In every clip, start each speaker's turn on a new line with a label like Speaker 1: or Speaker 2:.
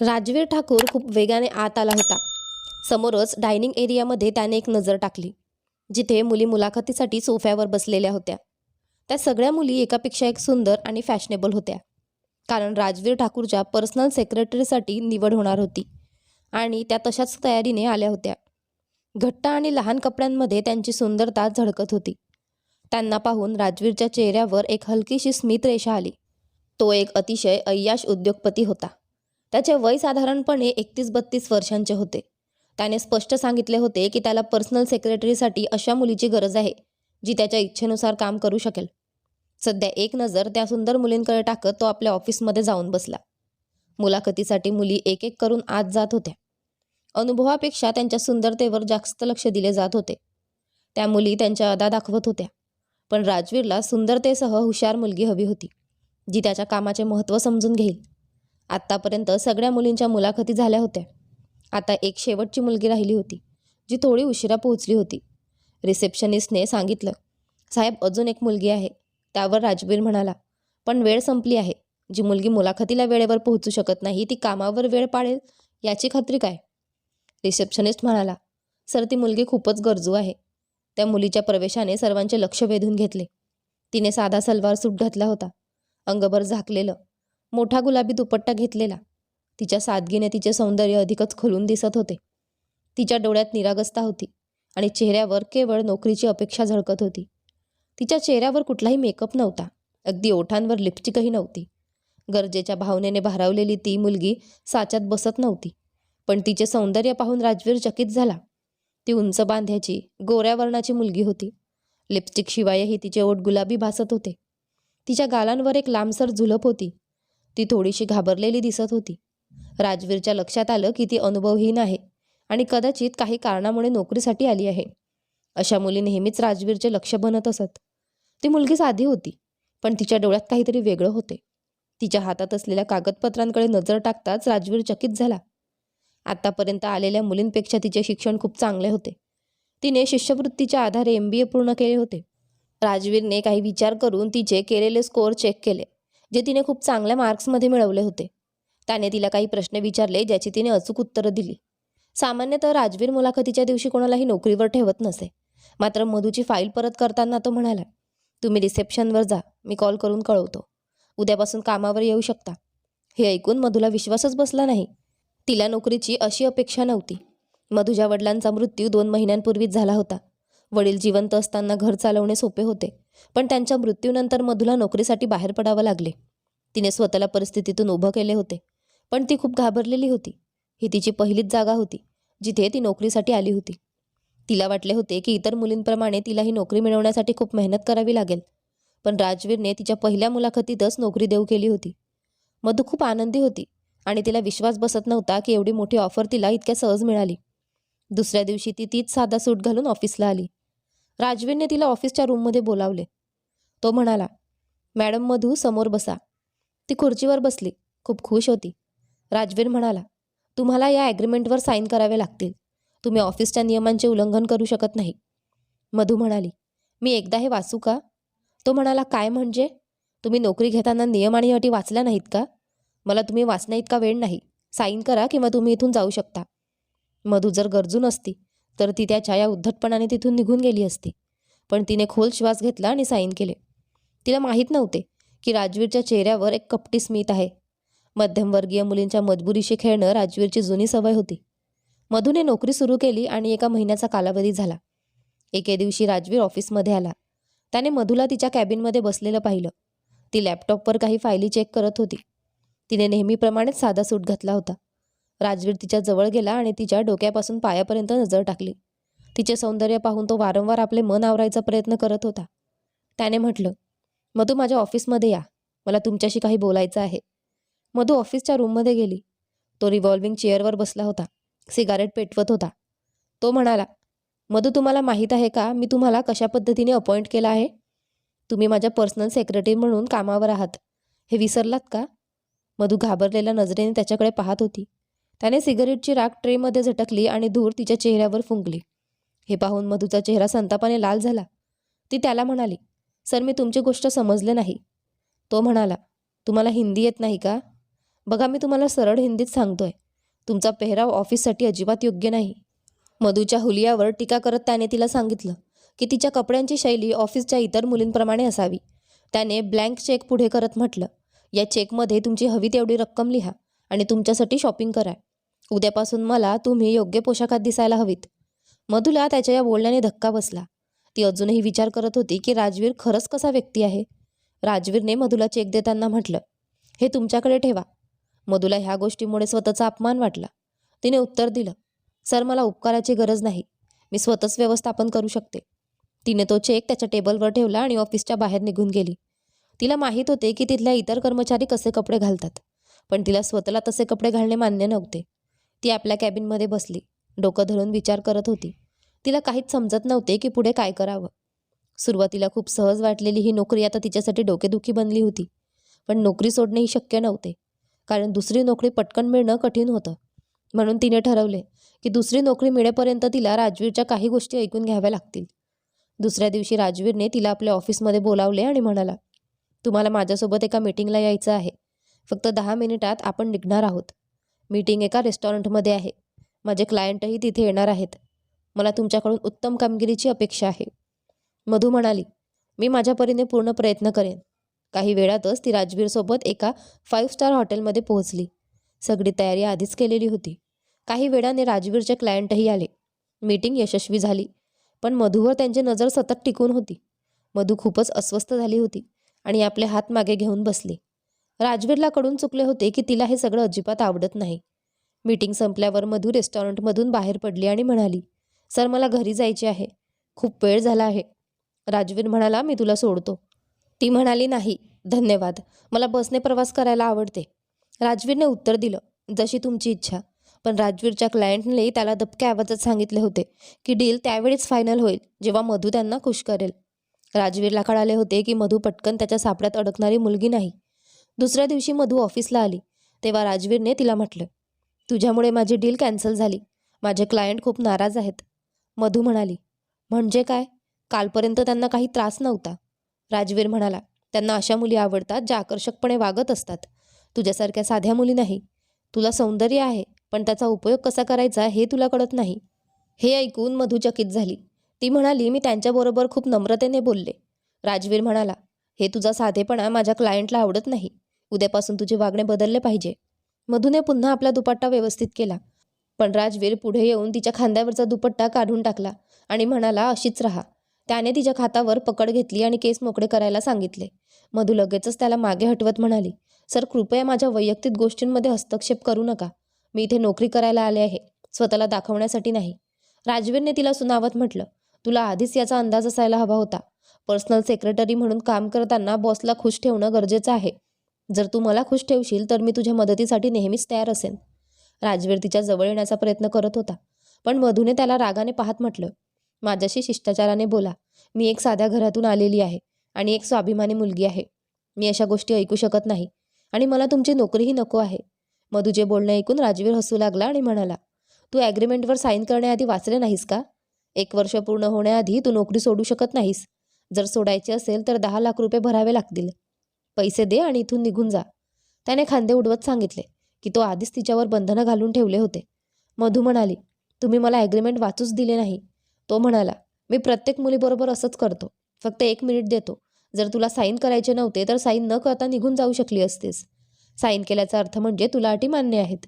Speaker 1: राजवीर ठाकूर खूप वेगाने आत आला होता. समोरच डायनिंग एरियामध्ये त्याने एक नजर टाकली. जिथे मुली मुलाखतीसाठी सोफ्यावर बसलेल्या होत्या. त्या सगळ्या मुली एकापेक्षा एक सुंदर आणि फॅशनेबल होत्या. कारण राजवीर ठाकूरच्या पर्सनल सेक्रेटरीसाठी निवड होणार होती. आणि त्या तशाच तयारीने आल्या होत्या. घट्ट आणि लहान कपड्यांमध्ये त्यांची सुंदरता झळकत होती. त्यांना पाहून राजवीरच्या चेहऱ्यावर एक हलकीशी स्मित रेषा आली. तो एक अतिशय अय्याश उद्योगपती होता. त्याचे वय साधारणपणे एकतीस बत्तीस वर्षांचे होते. त्याने स्पष्ट सांगितले होते की त्याला पर्सनल सेक्रेटरीसाठी अशा मुलीची गरज आहे जी त्याच्या इच्छेनुसार काम करू शकेल. सध्या एक नजर त्या सुंदर मुलींकडे टाकत तो आपल्या ऑफिसमध्ये जाऊन बसला. मुलाखतीसाठी मुली एक एक करून आत जात होत्या. अनुभवापेक्षा त्यांच्या सुंदरतेवर जास्त लक्ष दिले जात होते. त्या मुली त्यांच्या अदा दाखवत होत्या. पण राजवीरला सुंदरतेसह हुशार मुलगी हवी होती जी त्याच्या कामाचे महत्त्व समजून घेईल. आत्तापर्यंत सगळ्या मुलींच्या मुलाखती झाल्या होत्या. आता एक शेवटची मुलगी राहिली होती जी थोडी उशिरा पोहोचली होती. रिसेप्शनिस्टने सांगितलं साहेब अजून एक मुलगी आहे. त्यावर राजबीर म्हणाला पण वेळ संपली आहे. जी मुलगी मुलाखतीला वेळेवर पोहोचू शकत नाही ती कामावर वेळ पाळेल याची खात्री काय? रिसेप्शनिस्ट म्हणाला सर ती मुलगी खूपच गरजू आहे. त्या मुलीच्या प्रवेशाने सर्वांचे लक्ष वेधून घेतले. तिने साधा सलवार सूट घातला होता. अंगभर झाकलेलं मोठा गुलाबी दुपट्टा घेतलेला. तिच्या सादगीने तिचे सौंदर्य अधिकच खुलून दिसत होते. तिच्या डोळ्यात निरागसता होती आणि चेहऱ्यावर केवळ नोकरीची अपेक्षा झळकत होती. तिच्या चेहऱ्यावर कुठलाही मेकअप नव्हता. अगदी ओठांवर लिपस्टिकही नव्हती. गरजेच्या भावनेने भारावलेली ती मुलगी साच्यात बसत नव्हती. पण तिचे सौंदर्य पाहून राजवीर चकित झाला. ती उंच बांध्याची गोऱ्या वर्णाची मुलगी होती. लिपस्टिकशिवायही तिचे ओठ गुलाबी भासत होते. तिच्या गालांवर एक लांबसर झुलप होती. ती थोडीशी घाबरलेली दिसत होती. राजवीरच्या लक्षात आलं की ती अनुभवहीन आहे आणि कदाचित काही कारणामुळे नोकरीसाठी आली आहे. अशा मुली नेहमीच राजवीरचे लक्ष बनत असत. ती मुलगी साधी होती पण तिच्या डोळ्यात काहीतरी वेगळं होते. तिच्या हातात असलेल्या कागदपत्रांकडे नजर टाकताच राजवीर चकित झाला. आतापर्यंत आलेल्या मुलींपेक्षा तिचे शिक्षण खूप चांगले होते. तिने शिष्यवृत्तीच्या आधारे एम बी ए पूर्ण केले होते. राजवीरने काही विचार करून तिचे केलेले स्कोअर चेक केले. जे तिने खूप चांगल्या मार्क्समध्ये मिळवले होते. त्याने तिला काही प्रश्न विचारले ज्याची तिने अचूक उत्तरं दिली. सामान्यतः राजवीर मुलाखतीच्या दिवशी कोणालाही नोकरीवर ठेवत नसे. मात्र मधूची फाईल परत करताना तो म्हणाला तुम्ही रिसेप्शनवर जा मी कॉल करून कळवतो. उद्यापासून कामावर येऊ शकता. हे ऐकून मधूला विश्वासच बसला नाही. तिला नोकरीची अशी अपेक्षा नव्हती. मधुच्या वडिलांचा मृत्यू दोन महिन्यांपूर्वीच झाला होता. वडील जिवंत असताना घर चालवणे सोपे होते. पण त्यांच्या मृत्यूनंतर मधुला नोकरीसाठी बाहेर पडावं लागले. तिने स्वतःला परिस्थितीतून उभं केले होते. पण ती खूप घाबरलेली होती. ही तिची पहिलीच जागा होती जिथे ती नोकरीसाठी आली होती. तिला वाटले होते की इतर मुलींप्रमाणे तिला ही नोकरी मिळवण्यासाठी खूप मेहनत करावी लागेल. पण राजवीरने तिच्या पहिल्या मुलाखतीतच नोकरी देऊ केली होती. मधू खूप आनंदी होती आणि तिला विश्वास बसत नव्हता की एवढी मोठी ऑफर तिला इतक्या सहज मिळाली. दुसऱ्या दिवशी ती तीच साधा सूट घालून ऑफिसला आली. राजवीरने तिला ऑफिसच्या रूममध्ये बोलावले. तो म्हणाला मॅडम मधू समोर बसा. ती खुर्चीवर बसली. खूप खुश होती. राजवीर म्हणाला तुम्हाला या ॲग्रीमेंटवर साईन करावे लागतील. तुम्ही ऑफिसच्या नियमांचे उल्लंघन करू शकत नाही. मधू म्हणाली मी एकदा हे वाचू का? तो म्हणाला काय म्हणजे? तुम्ही नोकरी घेताना नियम आणि अटी वाचल्या नाहीत का? मला तुम्ही वाचण्या इतका वेळ नाही. साईन करा किंवा तुम्ही इथून जाऊ शकता. मधू जर गरजू नसती तर ती त्या छाया उद्धटपणाने तिथून निघून गेली असती. पण तिने खोल श्वास घेतला आणि साईन केले. तिला माहीत नव्हते की राजवीरच्या चेहऱ्यावर एक कपटी स्मित आहे. मध्यमवर्गीय मुलींच्या मजबुरीशी खेळणं राजवीरची जुनी सवय होती. मधूने नोकरी सुरू केली आणि एका महिन्याचा कालावधी झाला. एके दिवशी राजवीर ऑफिसमध्ये आला. त्याने मधूला तिच्या कॅबिनमध्ये बसलेलं पाहिलं. ती लॅपटॉपवर काही फायली चेक करत होती. तिने नेहमीप्रमाणेच साधा सूट घातला होता. राजवीर तिच्या जवळ गेला आणि तिच्या डोक्यापासून पायापर्यंत नजर टाकली. तिचे सौंदर्य पाहून तो वारंवार आपले मन आवरायचा प्रयत्न करत होता. त्याने म्हटलं मधू माझ्या ऑफिसमध्ये या. मला तुमच्याशी काही बोलायचं आहे. मधू ऑफिसच्या रूममध्ये गेली. तो रिव्हॉल्विंग चेअरवर बसला होता. सिगारेट पेटवत होता. तो म्हणाला मधू तुम्हाला माहीत आहे का मी तुम्हाला कशा पद्धतीने अपॉइंट केला आहे? तुम्ही माझ्या पर्सनल सेक्रेटरी म्हणून कामावर आहात. हे विसरलात का? मधू घाबरलेल्या नजरेने त्याच्याकडे पाहत होती. त्याने सिगारेटची राख ट्रेमध्ये झटकली आणि धूर तिच्या चेहऱ्यावर फुंकली. हे पाहून मधूचा चेहरा संतापाने लाल झाला. ती त्याला म्हणाली सर मी तुमची गोष्ट समजले नाही. तो म्हणाला तुम्हाला हिंदी येत नाही का? बघा मी तुम्हाला सरळ हिंदीत सांगतोय. तुमचा पेहराव ऑफिससाठी अजिबात योग्य नाही. मधूच्या हुलियावर टीका करत त्याने तिला सांगितलं की तिच्या कपड्यांची शैली ऑफिसच्या इतर मुलींप्रमाणे असावी. त्याने ब्लँक चेक पुढे करत म्हटलं या चेकमध्ये तुमची हवी तेवढी रक्कम लिहा. आणि तुमच्यासाठी शॉपिंग करा उद्यापासून मला तुम्ही योग्य पोशाखात दिसायला हवीत. मधुला त्याच्या या बोलण्याने धक्का बसला. ती अजूनही विचार करत होती की राजवीर खरंच कसा व्यक्ती आहे? राजवीरने मधुला चेक देताना म्हटलं हे तुमच्याकडे ठेवा. मधुला ह्या गोष्टीमुळे स्वतःचा अपमान वाटला. तिने उत्तर दिलं सर मला उपकाराची गरज नाही. मी स्वतःच व्यवस्थापन करू शकते. तिने तो चेक त्याच्या टेबलवर ठेवला आणि ऑफिसच्या बाहेर निघून गेली. तिला माहीत होते की तिथल्या इतर कर्मचारी कसे कपडे घालतात. पण तिला स्वतःला तसे कपडे घालणे मान्य नव्हते. ती आपल्या कॅबिनमध्ये बसली. डोकं धरून विचार करत होती. तिला काहीच समजत नव्हते की पुढे काय करावं. सुरुवातीला खूप सहज वाटलेली ही नोकरी आता तिच्यासाठी डोकेदुखी बनली होती. पण नोकरी सोडणेही शक्य नव्हते. कारण दुसरी नोकरी पटकन मिळणं कठीण होतं. म्हणून तिने ठरवले की दुसरी नोकरी मिळेपर्यंत तिला राजवीरच्या काही गोष्टी ऐकून घ्याव्या लागतील. दुसऱ्या दिवशी राजवीरने तिला आपल्या ऑफिसमध्ये बोलावले आणि म्हणाला तुम्हाला माझ्यासोबत एका मीटिंगला यायचं आहे. फक्त दहा मिनिटात आपण निघणार आहोत. मीटिंग एका रेस्टॉरंटमध्ये आहे. माझे क्लायंटही तिथे येणार आहेत. मला तुमच्याकडून उत्तम कामगिरीची अपेक्षा आहे. मधू म्हणाली मी माझ्या परीने पूर्ण प्रयत्न करेन. काही वेळातच ती राजवीरसोबत एका फाईव्ह स्टार हॉटेलमध्ये पोहोचली. सगळी तयारी आधीच केलेली होती. काही वेळाने राजवीरचे क्लायंटही आले. मीटिंग यशस्वी झाली पण मधूवर त्यांची नजर सतत टिकून होती. मधू खूपच अस्वस्थ झाली होती आणि आपले हात मागे घेऊन बसली. राजवीरला कडून चुकले होते की तिला हे सगळं अजिबात आवडत नाही. मीटिंग संपल्यावर मधू रेस्टॉरंटमधून बाहेर पडली आणि म्हणाली सर मला घरी जायचे आहे. खूप वेळ झाला आहे. राजवीर म्हणाला मी तुला सोडतो. ती म्हणाली नाही धन्यवाद. मला बसने प्रवास करायला आवडते. राजवीरने उत्तर दिलं जशी तुमची इच्छा. पण राजवीरच्या क्लायंटने त्याला दबक्या आवाजात सांगितले होते की डील त्यावेळीच फायनल होईल जेव्हा मधू त्यांना खुश करेल. राजवीरला कळाले होते की मधू पटकन त्याच्या सापड्यात अडकणारी मुलगी नाही. दुसऱ्या दिवशी मधू ऑफिसला आली. तेव्हा राजवीरने तिला म्हटलं तुझ्यामुळे माझी डील कॅन्सल झाली. माझे क्लायंट खूप नाराज आहेत. मधू म्हणाली म्हणजे काय? कालपर्यंत त्यांना काही त्रास नव्हता. राजवीर म्हणाला त्यांना अशा मुली आवडतात ज्या आकर्षकपणे वागत असतात. तुझ्यासारख्या साध्या मुली नाही. तुला सौंदर्य आहे पण त्याचा उपयोग कसा करायचा हे तुला कळत नाही. हे ऐकून मधू चकित झाली. ती म्हणाली मी त्यांच्याबरोबर खूप नम्रतेने बोलले. राजवीर म्हणाला हे तुझा साधेपणा माझ्या क्लायंटला आवडत नाही. उद्यापासून तुझे वागणे बदलले पाहिजे. मधूने पुन्हा आपला दुपट्टा व्यवस्थित केला. पण राजवीर पुढे येऊन तिच्या खांद्यावरचा दुपट्टा काढून टाकला आणि म्हणाला अशीच राहा. त्याने तिच्या खातावर पकड घेतली आणि केस मोकळे करायला सांगितले. मधू लगेचच त्याला मागे हटवत म्हणाली सर कृपया माझ्या वैयक्तिक गोष्टींमध्ये हस्तक्षेप करू नका. मी इथे नोकरी करायला आले आहे. स्वतःला दाखवण्यासाठी नाही. राजवीरने तिला सुनावत म्हटलं तुला आधीच याचा अंदाज असायला हवा होता. पर्सनल सेक्रेटरी म्हणून काम करताना बॉसला खुश ठेवणं गरजेचं आहे. जर तू मला खुश ठेवशील तर मी तुझ्या मदतीसाठी नेहमीच तयार असेन. राजवीर तिच्या जवळ येण्याचा प्रयत्न करत होता पण मधूने त्याला रागाने पाहत म्हटलं माझ्याशी शिष्टाचाराने बोला. मी एक साध्या घरातून आलेली आहे आणि एक स्वाभिमानी मुलगी आहे. मी अशा गोष्टी ऐकू शकत नाही आणि मला तुमची नोकरीही नको आहे. मधूचे बोलणं ऐकून राजवीर हसू लागला आणि म्हणाला तू ॲग्रीमेंटवर साईन करण्याआधी वाचले नाहीस का? एक वर्ष पूर्ण होण्याआधी तू नोकरी सोडू शकत नाहीस. जर सोडायची असेल तर दहा लाख रुपये भरावे लागतील. पैसे दे आणि इथून निघून जा. त्याने खांदे उडवत सांगितले की तो आधीच तिच्यावर बंधनं घालून ठेवले होते. मधू म्हणाली तुम्ही मला ॲग्रीमेंट वाचूच दिले नाही. तो म्हणाला मी प्रत्येक मुलीबरोबर असंच करतो. फक्त एक मिनिट देतो. जर तुला साईन करायचे नव्हते तर साईन न करता निघून जाऊ शकली असतेस. साईन केल्याचा अर्थ म्हणजे तुला अटी मान्य आहेत.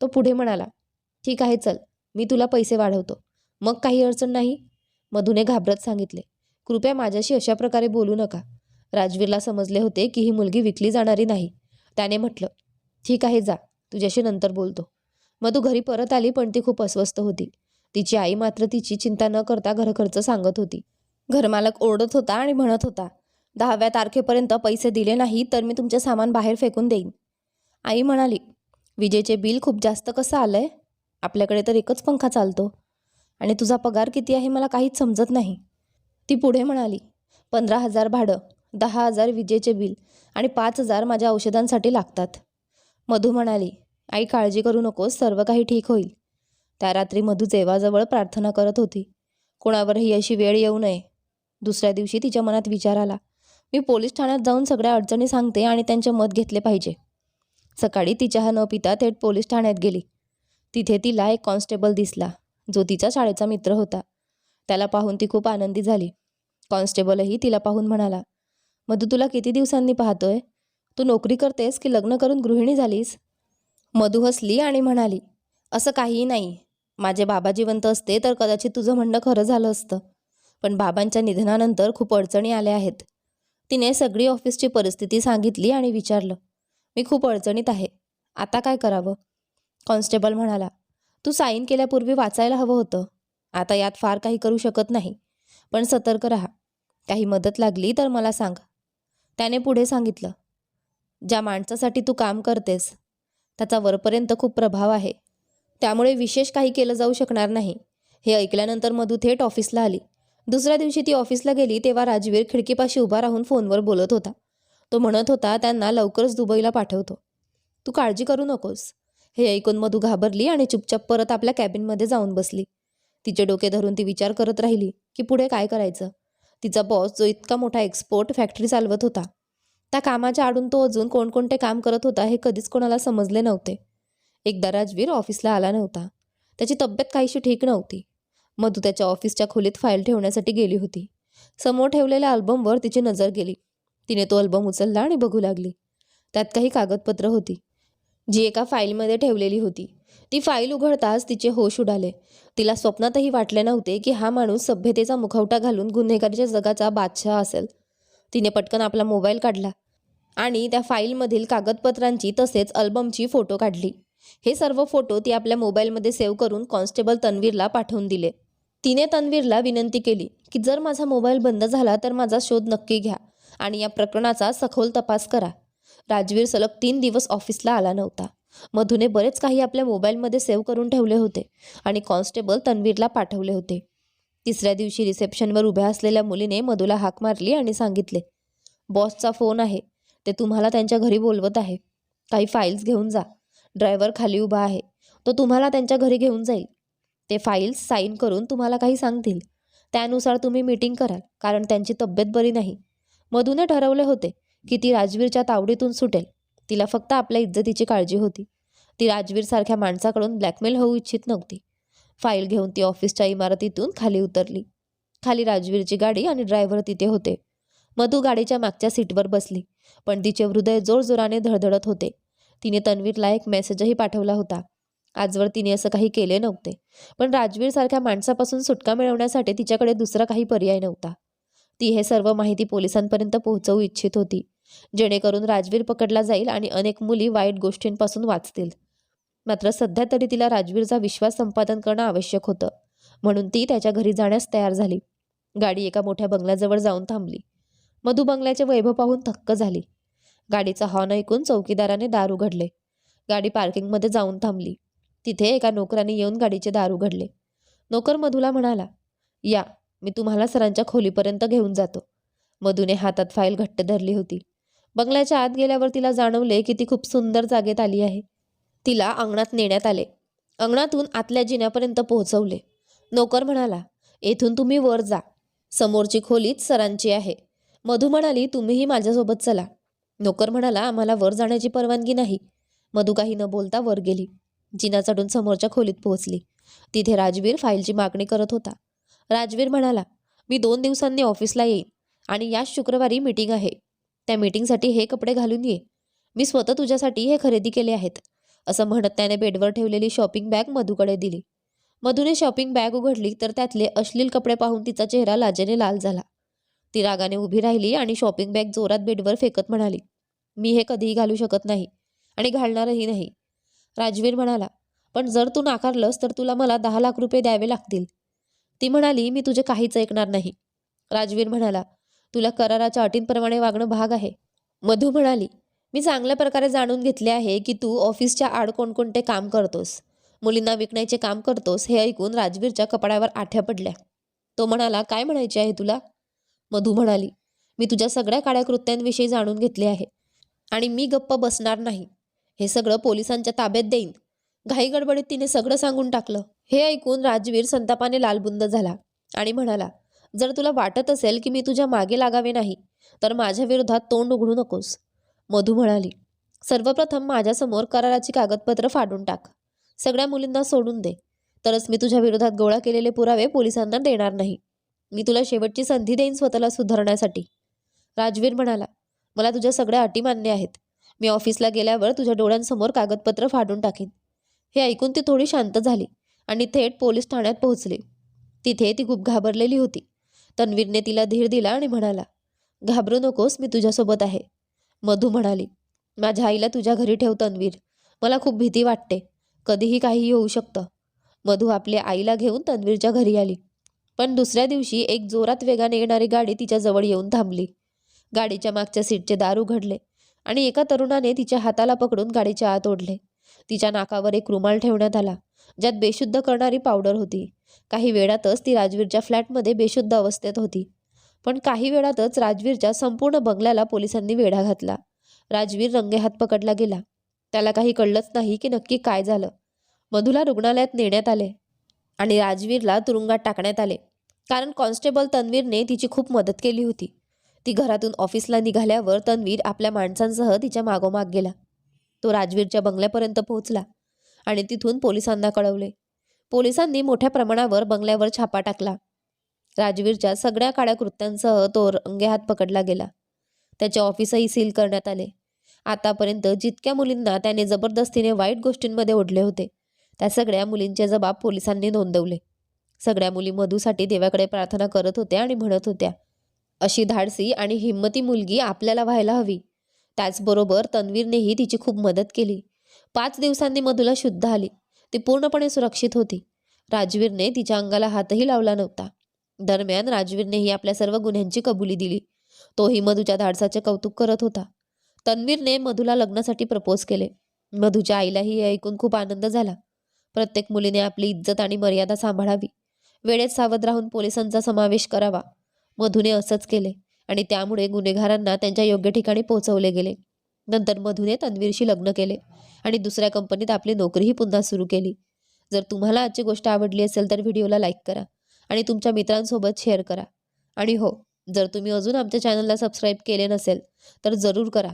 Speaker 1: तो पुढे म्हणाला ठीक आहे चल. मी तुला पैसे वाढवतो. मग काही अडचण नाही. मधूने घाबरत सांगितले कृपया माझ्याशी अशा प्रकारे बोलू नका. राजवीरला समजले होते की ही मुलगी विकली जाणारी नाही. त्याने म्हटलं ठीक आहे जा. तुझ्याशी नंतर बोलतो. मधू घरी परत आली पण ती खूप अस्वस्थ होती. तिची आई मात्र तिची चिंता न करता घरखर्च सांगत होती. घरमालक ओरडत होता आणि म्हणत होता दहाव्या तारखेपर्यंत पैसे दिले नाही तर मी तुमचे सामान बाहेर फेकून देईन. आई म्हणाली विजेचे बिल खूप जास्त कसं आलं आहे आपल्याकडे तर एकच पंखा चालतो. आणि तुझा पगार किती आहे मला काहीच समजत नाही. ती पुढे म्हणाली पंधरा हजार भाडं. दहा हजार विजेचे बिल आणि पाच हजार माझ्या औषधांसाठी लागतात. मधू म्हणाली आई काळजी करू नकोस सर्व काही ठीक होईल. त्या रात्री मधू जेवाजवळ प्रार्थना करत होती. कुणावरही अशी वेळ येऊ नये. दुसऱ्या दिवशी तिच्या मनात विचार आला. मी पोलीस ठाण्यात जाऊन सगळ्या अडचणी सांगते आणि त्यांचे मत घेतले पाहिजे. सकाळी ती चहा न पिता थेट पोलीस ठाण्यात गेली. तिथे तिला एक कॉन्स्टेबल दिसला जो तिचा शाळेचा मित्र होता. त्याला पाहून ती खूप आनंदी झाली. कॉन्स्टेबलही तिला पाहून म्हणाला मधू तुला किती दिवसांनी पाहतोय? तू नोकरी करतेस की लग्न करून गृहिणी झालीस? मधू हसली आणि म्हणाली असं काहीही नाही. माझे बाबा जिवंत असते तर कदाचित तुझं म्हणणं खरं झालं असतं. पण बाबांच्या निधनानंतर खूप अडचणी आल्या आहेत. तिने सगळी ऑफिसची परिस्थिती सांगितली आणि विचारलं मी खूप अडचणीत आहे. आता काय करावं? कॉन्स्टेबल म्हणाला तू साईन केल्यापूर्वी वाचायला हवं होतं. आता यात फार काही करू शकत नाही. पण सतर्क राहा. काही मदत लागली तर मला सांग. त्याने पुढे सांगितलं ज्या माणसासाठी तू काम करतेस त्याचा वरपर्यंत खूप प्रभाव आहे. त्यामुळे विशेष काही केलं जाऊ शकणार नाही. हे ऐकल्यानंतर मधू थेट ऑफिसला आली. दुसऱ्या दिवशी ती ऑफिसला गेली तेव्हा राजवीर खिडकीपाशी उभा राहून फोनवर बोलत होता. तो म्हणत होता त्यांना लवकरच दुबईला पाठवतो. तू काळजी करू नकोस. हे ऐकून मधू घाबरली आणि चुपचाप परत आपल्या कॅबिनमध्ये जाऊन बसली. तिचे डोके धरून ती विचार करत राहिली की पुढे काय करायचं? तिचा बॉस जो इतका मोठा एक्सपोर्ट फॅक्टरी चालवत होता त्या कामाच्या आडून तो अजून कोणकोणते काम करत होता हे कधीच कोणाला समजले नव्हते. एकदा राजवीर ऑफिसला आला नव्हता. त्याची तब्येत काहीशी ठीक नव्हती. मधू त्याच्या ऑफिसच्या खोलीत फाईल ठेवण्यासाठी गेली होती. समोर ठेवलेल्या अल्बमवर तिची नजर गेली. तिने तो अल्बम उचलला आणि बघू लागली. त्यात काही कागदपत्र होती. जी एका फाईलमध्ये ठेवलेली होती. ती फाईल उघडताच तिचे होश उडाले. तिला स्वप्नातही वाटले नव्हते की हा माणूस सभ्यतेचा मुखवटा घालून गुन्हेगारीच्या जगाचा बादशाह असेल. तिने पटकन आपला मोबाईल काढला आणि त्या फाईलमधील कागदपत्रांची तसेच अल्बमची फोटो काढली. हे सर्व फोटो ती आपल्या मोबाईलमध्ये सेव्ह करून कॉन्स्टेबल तन्वीरला पाठवून दिले. तिने तन्वीरला विनंती केली की जर माझा मोबाईल बंद झाला तर माझा शोध नक्की घ्या आणि या प्रकरणाचा सखोल तपास करा. राजवीर सलग तीन दिवस ऑफिसला आला नव्हता. मधूने बरेच काही आपल्या मोबाईलमध्ये सेव्ह करून ठेवले होते आणि कॉन्स्टेबल तन्वीरला पाठवले होते. तिसऱ्या दिवशी रिसेप्शनवर उभ्या असलेल्या मुलीने मधूला हाक मारली आणि सांगितले बॉसचा फोन आहे ते तुम्हाला त्यांच्या घरी बोलवत आहे. काही फाईल्स घेऊन जा. ड्रायव्हर खाली उभा आहे. तो तुम्हाला त्यांच्या घरी घेऊन जाईल. ते फाईल्स साईन करून तुम्हाला काही सांगतील. त्यानुसार तुम्ही मीटिंग कराल कारण त्यांची तब्येत बरी नाही. मधूने ठरवले होते की ती राजवीरच्या तावडीतून सुटेल. तिला फक्त आपल्या इज्जतीची काळजी होती. ती राजवीरसारख्या माणसाकडून ब्लॅकमेल होऊ इच्छित नव्हती. फाईल घेऊन ती ऑफिसच्या इमारतीतून खाली उतरली. खाली राजवीरची गाडी आणि ड्रायव्हर तिथे होते. मधू गाडीच्या मागच्या सीटवर बसली पण तिचे हृदय जोरजोराने धडधडत होते. तिने तन्वीरला एक मेसेजही पाठवला होता. आजवर तिने असं काही केले नव्हते पण राजवीरसारख्या माणसापासून सुटका मिळवण्यासाठी तिच्याकडे दुसरा काही पर्याय नव्हता. ती हे सर्व माहिती पोलिसांपर्यंत पोहोचवू इच्छित होती. जेणेकरून राजवीर पकडला जाईल आणि अनेक मुली वाईट गोष्टींपासून वाचतील. मात्र सध्या तरी तिला राजवीरचा विश्वास संपादन करणं आवश्यक होतं. म्हणून ती त्याच्या घरी जाण्यास तयार झाली. गाडी एका मोठ्या बंगल्याजवळ जाऊन थांबली. मधू बंगल्याचे वैभव पाहून थक्क झाली. गाडीचा हॉर्न ऐकून चौकीदाराने दार उघडले. गाडी पार्किंगमध्ये जाऊन थांबली. तिथे एका नोकराने येऊन गाडीचे दार उघडले. नोकर मधूला म्हणाला या मी तुम्हाला सरांच्या खोलीपर्यंत घेऊन जातो. मधूने हातात फाईल घट्ट धरली होती. बंगल्याच्या आत गेल्यावर तिला जाणवले की ती खूप सुंदर जागेत आली आहे. तिला अंगणात नेण्यात आले. अंगणातून आतल्या जिन्यापर्यंत पोहोचवले. नोकर म्हणाला येथून तुम्ही वर जा. समोरची खोलीच सरांची आहे. मधू म्हणाली तुम्हीही माझ्यासोबत चला. नोकर म्हणाला आम्हाला वर जाण्याची परवानगी नाही. मधू काही न बोलता वर गेली. जिना चढून समोरच्या खोलीत पोहोचली. तिथे राजवीर फाईलची मागणी करत होता. राजवीर म्हणाला मी दोन दिवसांनी ऑफिसला येईन आणि याच शुक्रवारी मीटिंग आहे. त्या मीटिंगसाठी हे कपडे घालून ये. मी स्वतः तुझ्यासाठी हे खरेदी केले आहेत. असं म्हणत त्याने बेडवर ठेवलेली शॉपिंग बॅग मधूकडे दिली. मधूने शॉपिंग बॅग उघडली तर त्यातले अश्लील कपडे पाहून तिचा चेहरा लाजेने लाल झाला. ती रागाने उभी राहिली आणि शॉपिंग बॅग जोरात बेडवर फेकत म्हणाली मी हे कधीही घालू शकत नाही आणि घालणारही नाही. राजवीर म्हणाला पण जर तू नाकारलंस तर तुला मला दहा लाख रुपये द्यावे लागतील. ती म्हणाली मी तुझे काहीच ऐकणार नाही. राजवीर म्हणाला तुला कराराच्या अटींप्रमाणे वागणं भाग आहे. मधू म्हणाली मी चांगल्या प्रकारे जाणून घेतले आहे की तू ऑफिसच्या आड कोणकोणते काम करतोस. मुलींना विकण्याचे काम करतोस हे ऐकून राजवीरच्या कपड्यावर आठ्या पडल्या. तो म्हणाला काय म्हणायचे आहे तुला? मधू म्हणाली मी तुझ्या सगळ्या काळ्या कृत्यांविषयी जाणून घेतले आहे आणि मी गप्प बसणार नाही. हे सगळं पोलिसांच्या ताब्यात देईन. घाईगडबडीत तिने सगळं सांगून टाकलं. हे ऐकून राजवीर संतापाने लालबुंद झाला आणि म्हणाला जर तुला वाटत असेल की मी तुझ्या मागे लागावे नाही तर माझ्या विरोधात तोंड उघडू नकोस. मधू म्हणाली सर्वप्रथम माझ्यासमोर कराराची कागदपत्र फाडून टाक. सगळ्या मुलींना सोडून दे. तरच मी तुझ्या विरोधात गोळा केलेले पुरावे पोलिसांना देणार नाही. मी तुला शेवटची संधी देईन स्वतःला सुधारण्यासाठी. राजवीर म्हणाला मला तुझ्या सगळ्या अटी मान्य आहेत. मी ऑफिसला गेल्यावर तुझ्या डोळ्यांसमोर कागदपत्र फाडून टाकीन. हे ऐकून ती थोडी शांत झाली आणि थेट पोलीस ठाण्यात पोहोचली. तिथे ती खूप घाबरलेली होती. तन्वीरने तिला धीर दिला आणि म्हणाला घाबरू नकोस मी तुझ्यासोबत आहे. मधू म्हणाली माझ्या आईला तुझ्या घरी ठेव तन्वीर मला खूप भीती वाटते कधीही काहीही होऊ शकतं. मधू आपल्या आईला घेऊन तन्वीरच्या घरी आली पण दुसऱ्या दिवशी एक जोरात वेगाने येणारी गाडी तिच्या जवळ येऊन थांबली. गाडीच्या मागच्या सीटचे दार उघडले आणि एका तरुणाने तिच्या हाताला पकडून गाडीच्या आत ओढले. तिच्या नाकावर एक रुमाल ठेवण्यात आला ज्यात बेशुद्ध करणारी पावडर होती. काही वेळातच ती राजवीरच्या फ्लॅटमध्ये बेशुद्ध अवस्थेत होती. पण काही वेळातच राजवीरच्या संपूर्ण बंगल्याला पोलिसांनी वेढा घातला. राजवीर रंगेहात पकडला गेला. त्याला काही कळलंच नाही की नक्की काय झालं. मधुला रुग्णालयात नेण्यात आले आणि राजवीरला तुरुंगात टाकण्यात आले. कारण कॉन्स्टेबल तन्वीरने तिची खूप मदत केली होती. ती घरातून ऑफिसला निघाल्यावर तन्वीर आपल्या माणसांसह तिच्या मागोमाग गेला. तो राजवीरच्या बंगल्यापर्यंत पोहोचला आणि तिथून पोलिसांना कळवले. पोलिसांनी मोठ्या प्रमाणावर बंगल्यावर छापा टाकला. राजवीरच्या सगळ्या काळ्या कृत्यांसह तो रंगेहात पकडला गेला. त्याचे ऑफिसही सील करण्यात आले. आतापर्यंत जितक्या मुलींना त्याने जबरदस्तीने वाईट गोष्टींमध्ये ओढले होते त्या सगळ्या मुलींचे जबाब पोलिसांनी नोंदवले. सगळ्या मुली मधूसाठी देवाकडे प्रार्थना करत होत्या आणि म्हणत होत्या अशी धाडसी आणि हिंमती मुलगी आपल्याला व्हायला हवी. त्याचबरोबर तन्वीरनेही तिची खूप मदत केली. पाच दिवसांनी मधूला शुद्ध आली. ती पूर्णपणे सुरक्षित होती. राजवीरने तिच्या अंगाला हातही लावला नव्हता. दरम्यान राजवीरनेही आपल्या सर्व गुन्ह्यांची कबुली दिली. तोही मधूच्या धाडसाचे कौतुक करत होता. तन्वीरने मधूला लग्नासाठी प्रपोज केले. मधूच्या आईलाही हे ऐकून खूप आनंद झाला. प्रत्येक मुलीने आपली इज्जत आणि मर्यादा सांभाळावी. वेळेत सावध राहून पोलिसांचा समावेश करावा. मधूने असंच केले आणि त्यामुळे गुन्हेगारांना त्यांच्या योग्य ठिकाणी पोहोचवले गेले. नंतर मधूने तन्वीरशी लग्न केले आणि दुसऱ्या कंपनीत आपली नोकरीही पुन्हा सुरू केली. जर तुम्हाला आजची गोष्ट आवडली असेल तर व्हिडिओला लाईक करा आणि तुमच्या मित्रांसोबत शेअर करा. आणि हो जर तुम्ही अजून आमच्या चॅनलला सबस्क्राईब केले नसेल तर जरूर करा.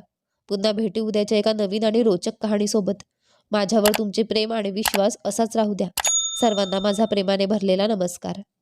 Speaker 1: पुन्हा भेटू उद्याच्या एका नवीन आणि रोचक कहाणीसोबत. माझ्यावर तुमचे प्रेम आणि विश्वास असाच राहू द्या. सर्वांना माझा प्रेमाने भरलेला नमस्कार.